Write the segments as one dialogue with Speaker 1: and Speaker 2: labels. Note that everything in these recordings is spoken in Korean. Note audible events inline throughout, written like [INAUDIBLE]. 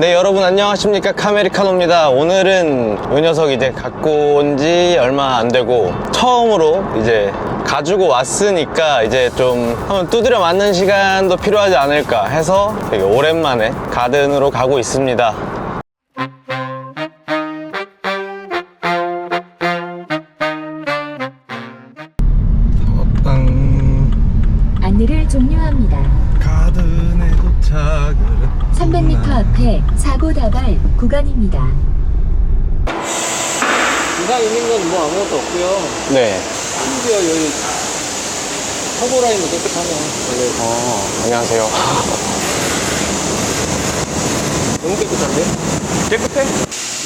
Speaker 1: 네 여러분 안녕하십니까? 카메리카노입니다. 오늘은 이 녀석 이제 갖고 온 지 얼마 안 되고 처음으로 이제 가지고 왔으니까 이제 좀 한번 두드려 맞는 시간도 필요하지 않을까 해서 되게 오랜만에 가든으로 가고 있습니다
Speaker 2: 안내를 종료합니다.
Speaker 1: 가든에 도착을
Speaker 2: 300m 앞에 사고 다발 구간입니다.
Speaker 3: 이상 있는 건 뭐 아무것도 없고요.
Speaker 1: 네
Speaker 3: 심지어 여기 터보 라인도 깨끗하네요. 원래
Speaker 1: 어, 안녕하세요 [LAUGHS]
Speaker 3: 너무 깨끗한데? 깨끗해?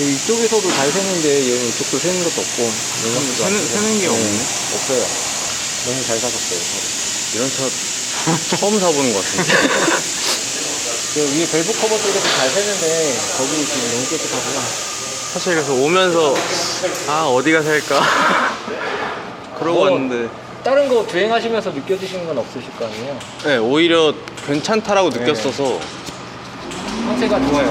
Speaker 3: 이쪽에서도 잘 새는데 얘는 이쪽도 새는 것도 없고.
Speaker 1: 새는, 새는 게 없네
Speaker 3: 없어요. 너무 잘 사셨어요.
Speaker 1: 이런 차 처음 사보는 것 같은데.
Speaker 3: 그 위에 밸브 커버 쪽에서 잘 새는데 거기 지금 너무 깨끗하고요.
Speaker 1: 사실 그래서 오면서 아 어디가 살까? [LAUGHS] 그러고
Speaker 3: 뭐,
Speaker 1: 왔는데.
Speaker 3: 다른 거 주행하시면서 느껴지시는 건 없으실 거 아니에요?
Speaker 1: 네 오히려 괜찮다라고 느꼈어서.
Speaker 3: 상태가 좋아요.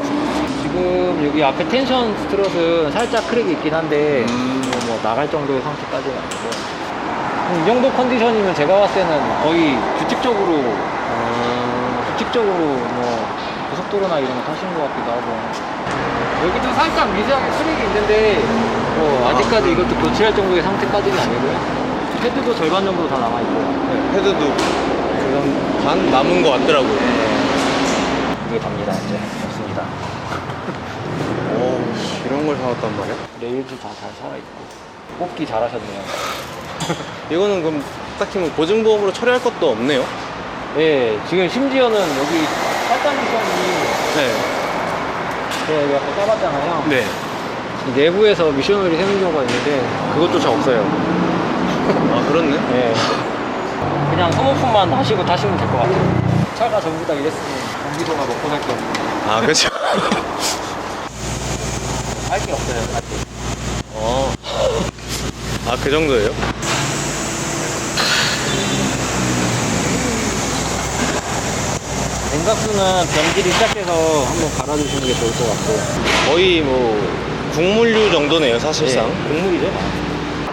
Speaker 3: 지금 여기 앞에 텐션 스트롯은 살짝 크랙이 있긴 한데 뭐, 뭐 나갈 정도의 상태까지는 아니고. 음, 이 정도 컨디션이면 제가 봤을 때는 거의 규칙적으로 어, 규칙적으로 뭐 고속도로나 이런 거 타시는 것 같기도 하고. 여기도 살짝 미세하게 크랙이 있는데 뭐 아직까지 이것도 교체할 정도의 상태까지는 아니고요. 헤드도 절반 정도 다 남아있고요
Speaker 1: 네, 헤드도 그냥 반 남은 것 같더라고요.
Speaker 3: 이게 답니다 이제. 없습니다. [LAUGHS]
Speaker 1: 오 이런 걸 사왔단 말이야?
Speaker 3: 레일도 다 잘 살아있고. 뽑기 잘하셨네요 [LAUGHS]
Speaker 1: 이거는 그럼 딱히 뭐 보증보험으로 처리할 것도 없네요
Speaker 3: 예, 지금 심지어는 여기 살짝 미션이
Speaker 1: 네
Speaker 3: 제가 여기 아까 까봤잖아요.
Speaker 1: 네.
Speaker 3: 이 내부에서 미션오일이 새는 경우가 있는데 그것조차 없어요. [LAUGHS]
Speaker 1: 아 그렇네
Speaker 3: 예. 그냥 소모품만 하시고 타시면 될 것 같아요. 차가 전부 다 이랬으면 경기도가 먹고 살 게 없는
Speaker 1: 아 그렇죠
Speaker 3: 할게 없어요. 할 게.
Speaker 1: 어. 아 그 정도예요?
Speaker 3: 냉각수는 변기를 시작해서 한번 갈아주시는 게 좋을 것 같고.
Speaker 1: 거의 뭐 국물류 정도네요 사실상
Speaker 3: 예, 국물이죠.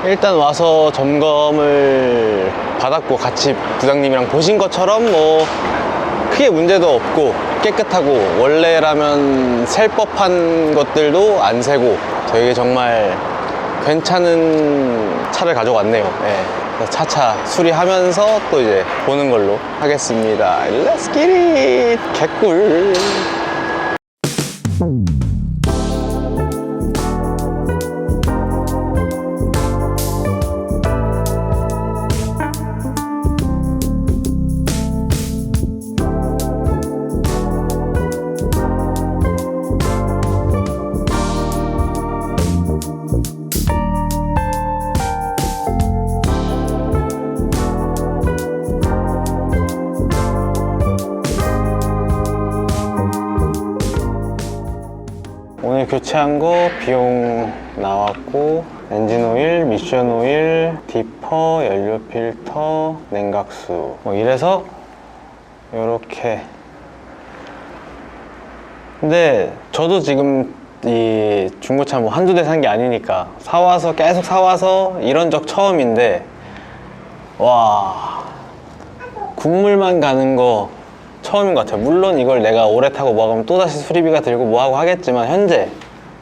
Speaker 1: 일단 와서 점검을 받았고 같이 부장님이랑 보신 것처럼 뭐 크게 문제도 없고 깨끗하고 원래라면 셀 법한 것들도 안 새고 되게 정말 괜찮은 차를 가져왔네요. 예. 그래서 차차 수리하면서 또 이제 보는 걸로 하겠습니다. Let's! 개꿀! 교체한 거 비용 나왔고 엔진 오일, 미션 오일, 디퍼, 연료 필터, 냉각수. 뭐 이래서 이렇게. 근데 저도 지금 이 중고차 뭐 한두 대 산 게 아니니까 사와서 계속 사와서 이런 적 처음인데 와. 국물만 가는 거 처음인 것 같아요. 물론 이걸 내가 오래 타고 뭐 하면 또다시 수리비가 들고 뭐 하고 하겠지만 현재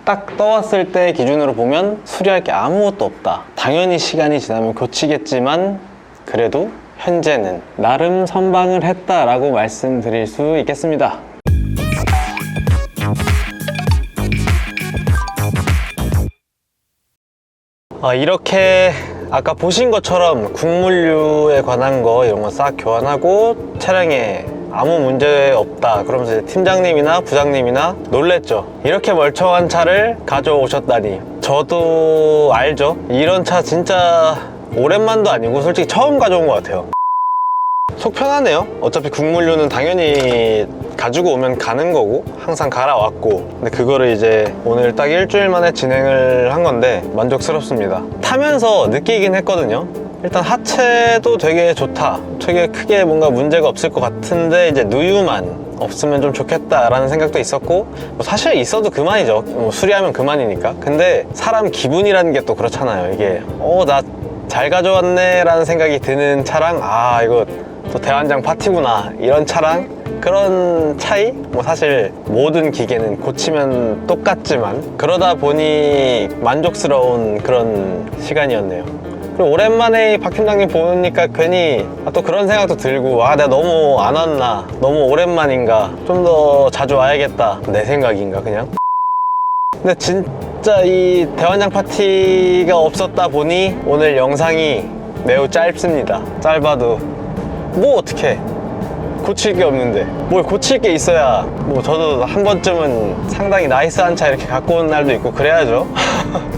Speaker 1: 딱 떠왔을 때 기준으로 보면 수리할 게 아무것도 없다. 당연히 시간이 지나면 고치겠지만 그래도 현재는 나름 선방을 했다라고 말씀드릴 수 있겠습니다. 아, 이렇게 아까 보신 것처럼 국물류에 관한 거 이런 거 싹 교환하고 차량에 아무 문제 없다 그러면서 팀장님이나 부장님이나 놀랬죠 이렇게 멀쩡한 차를 가져오셨다니 저도 알죠 이런 차 진짜 오랜만도 아니고 솔직히 처음 가져온 것 같아요 속 편하네요. 어차피 국물류는 당연히 가지고 오면 가는 거고 항상 갈아왔고 근데 그거를 이제 오늘 딱 일주일 만에 진행을 한 건데 만족스럽습니다. 타면서 느끼긴 했거든요. 일단 하체도 되게 좋다. 되게 크게 뭔가 문제가 없을 것 같은데 이제 누유만 없으면 좀 좋겠다라는 생각도 있었고 뭐 사실 있어도 그만이죠 뭐 수리하면 그만이니까 근데 사람 기분이라는 게 또 그렇잖아요 이게 어나 잘 가져왔네 라는 생각이 드는 차랑 아 이거 또 대환장 파티구나 이런 차랑 그런 차이? 뭐 사실 모든 기계는 고치면 똑같지만 그러다 보니 만족스러운 그런 시간이었네요. 그리고 오랜만에 박 팀장님 보니까 괜히 아, 또 그런 생각도 들고 아 내가 너무 안 왔나 너무 오랜만인가 좀 더 자주 와야겠다 내 생각인가 그냥? 근데 진짜 이 대환장 파티가 없었다 보니 오늘 영상이 매우 짧습니다. 짧아도 뭐 어떡해. 고칠 게 없는데. 뭘 고칠 게 있어야 뭐 저도 한 번쯤은 상당히 나이스한 차 이렇게 갖고 온 날도 있고 그래야죠 [LAUGHS]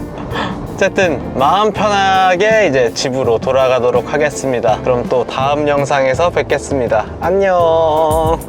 Speaker 1: 어쨌든 마음 편하게 이제 집으로 돌아가도록 하겠습니다. 그럼 또 다음 영상에서 뵙겠습니다. 안녕